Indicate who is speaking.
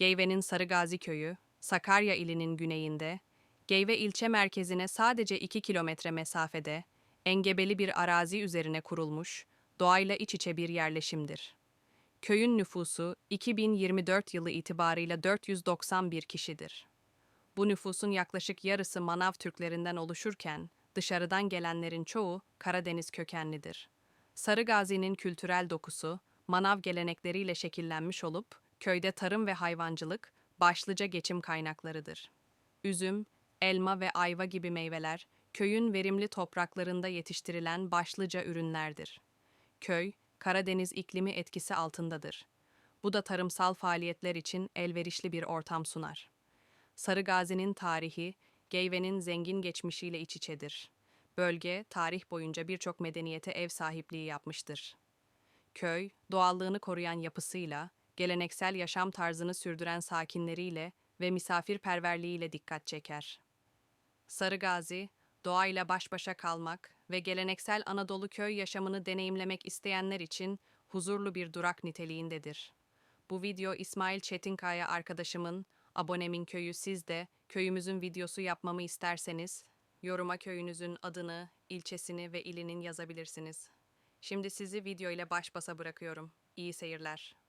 Speaker 1: Geyve'nin Sarıgazi Köyü, Sakarya ilinin güneyinde, Geyve ilçe merkezine sadece 2 kilometre mesafede, engebeli bir arazi üzerine kurulmuş, doğayla iç içe bir yerleşimdir. Köyün nüfusu 2024 yılı itibarıyla 491 kişidir. Bu nüfusun yaklaşık yarısı Manav Türklerinden oluşurken, dışarıdan gelenlerin çoğu Karadeniz kökenlidir. Sarıgazi'nin kültürel dokusu, Manav gelenekleriyle şekillenmiş olup, köyde tarım ve hayvancılık başlıca geçim kaynaklarıdır. Üzüm, elma ve ayva gibi meyveler, köyün verimli topraklarında yetiştirilen başlıca ürünlerdir. Köy, Karadeniz iklimi etkisi altındadır. Bu da tarımsal faaliyetler için elverişli bir ortam sunar. Sarıgazi'nin tarihi, Geyve'nin zengin geçmişiyle iç içedir. Bölge, tarih boyunca birçok medeniyete ev sahipliği yapmıştır. Köy, doğallığını koruyan yapısıyla, geleneksel yaşam tarzını sürdüren sakinleriyle ve misafirperverliğiyle dikkat çeker. Sarıgazi, doğayla baş başa kalmak ve geleneksel Anadolu köy yaşamını deneyimlemek isteyenler için huzurlu bir durak niteliğindedir. Bu video İsmail Çetinkaya arkadaşımın, abonemin köyü siz de köyümüzün videosu yapmamı isterseniz, yoruma köyünüzün adını, ilçesini ve ilinin yazabilirsiniz. Şimdi sizi video ile baş basa bırakıyorum. İyi seyirler.